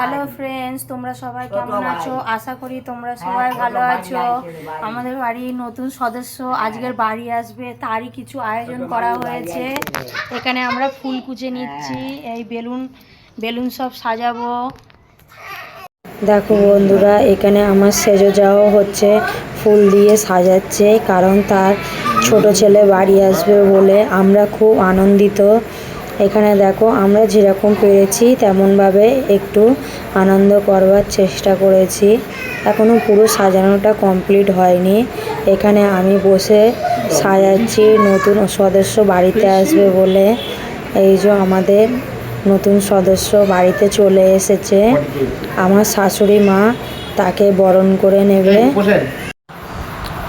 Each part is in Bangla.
হ্যালো ফ্রেন্ডস তোমরা সবাই কেমন আছো? আশা করি তোমরা সবাই ভালো আছো। আমাদের বাড়ির নতুন সদস্য আজকের বাড়ি আসবে। তারই কিছু আয়োজন করা হয়েছে। এখানে আমরা ফুল কুচে নিচ্ছি। এই বেলুন বেলুন সব সাজাবো। দেখো বন্ধুরা এখানে আমার সেজো যাওয়া হচ্ছে। ফুল দিয়ে সাজাচ্ছে কারণ তার ছোট ছেলে বাড়ি আসবে বলে আমরা খুব আনন্দিত। এখানে দেখো, আমরা যেরকম পেরেছি, তেমনভাবে একটু আনন্দ করবার চেষ্টা করেছি। এখনও পুরো সাজানোটা কমপ্লিট হয়নি। এখানে আমি বসে সাজাচ্ছি, নতুন সদস্য বাড়িতে আসবে বলে। এই যে আমাদের নতুন সদস্য বাড়িতে চলে এসেছে। আমার শাশুড়ি মা তাকে বরণ করে নেবে।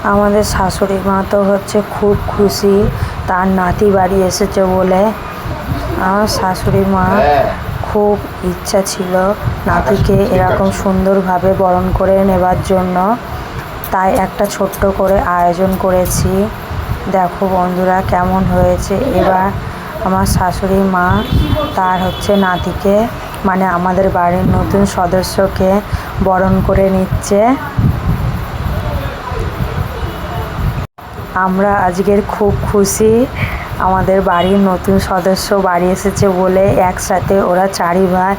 আমাদের শাশুড়ি মা তো হচ্ছে খুব খুশি। তার নাতি বাড়ি এসেছে বলে। আমার শাশুড়ি মা খুব ইচ্ছা ছিল নাতিকে এরকম সুন্দরভাবে বরণ করে নেবার জন্য। তাই একটা ছোট্ট করে আয়োজন করেছি। দেখো বন্ধুরা কেমন হয়েছে। এবার আমার শাশুড়ি মা তার হচ্ছে নাতিকে মানে আমাদের বাড়ির নতুন সদস্যকে বরণ করে নিচ্ছে। আমরা আজকের খুব খুশি। আমাদের বাড়ির নতুন সদস্য বাড়ি এসেছে বলে একসাথে ওরা চারি ভাই।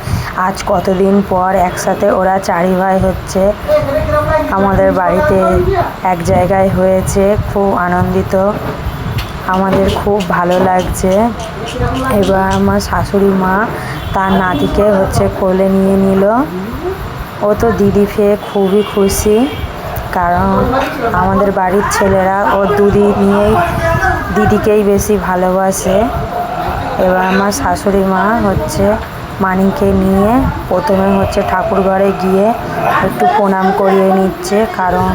আজ কতদিন পর একসাথে ওরা চারি ভাই হচ্ছে। আমাদের বাড়িতে এক জায়গায় হয়েছে, খুব আনন্দিত। আমাদের খুব ভালো লাগছে। এবার আমার শাশুড়ি মা তার নাতিকে হচ্ছে কোলে নিয়ে নিল। ও তো দিদি পেয়ে খুবই খুশি, কারণ আমাদের বাড়ির ছেলেরা ও দুদি নিয়েই দিদিকেই বেশি ভালোবাসে। এবার আমার শাশুড়ি মা হচ্ছে মানিকে নিয়ে প্রথমে হচ্ছে ঠাকুর ঘরে গিয়ে একটু প্রণাম করিয়ে নিচ্ছে, কারণ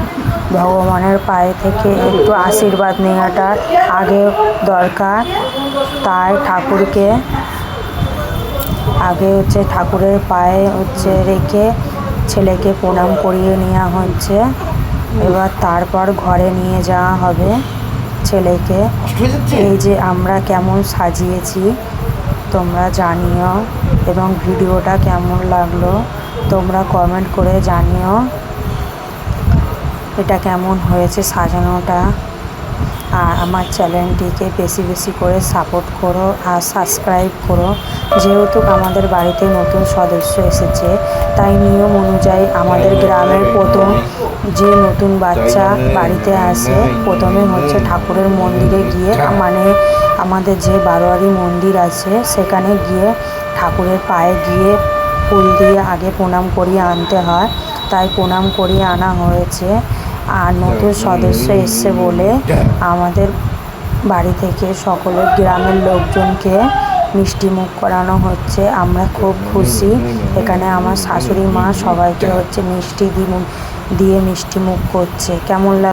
ভগবানের পায়ে থেকে একটু আশীর্বাদ নেওয়াটা আগে দরকার। তাই ঠাকুরকে আগে হচ্ছে ঠাকুরের পায়ে হচ্ছে রেখে ছেলেকে প্রণাম করিয়ে নেওয়া হচ্ছে। এবার তারপর ঘরে নিয়ে যাওয়া হবে। ছেলেকে। এই যে আমরা কেমন সাজিয়েছি তোমরা জানিও এবং ভিডিওটা কেমন লাগল তোমরা কমেন্ট করে জানিও। এটা কেমন হয়েছে সাজানোটা? আর আমার চ্যানেলটিকে বেশি বেশি করে সাপোর্ট করো আর সাবস্ক্রাইব করো। যেহেতু আমাদের বাড়িতে নতুন সদস্য এসেছে তাই নিয়ম অনুযায়ী আমাদের গ্রামের প্রথম যে নতুন বাচ্চা বাড়িতে আসে প্রথমে হচ্ছে ঠাকুরের মন্দিরে গিয়ে মানে আমাদের যে বারোয়ারি মন্দির আছে সেখানে গিয়ে ঠাকুরের পায়ে গিয়ে ফুল দিয়ে আগে প্রণাম করিয়ে আনতে হয়। তাই প্রণাম করিয়ে আনা হয়েছে। আর নতুন সদস্য এসছে বলে আমাদের বাড়ি থেকে সকলের গ্রামের লোকজনকে মিষ্টি মুখ করানো হচ্ছে, আমরা খুব খুশি। এখানে আমার শাশুড়ি মা সবাইকে হচ্ছে মিষ্টি দিয়ে মিষ্টি মুখ করছে। কেমন লাগ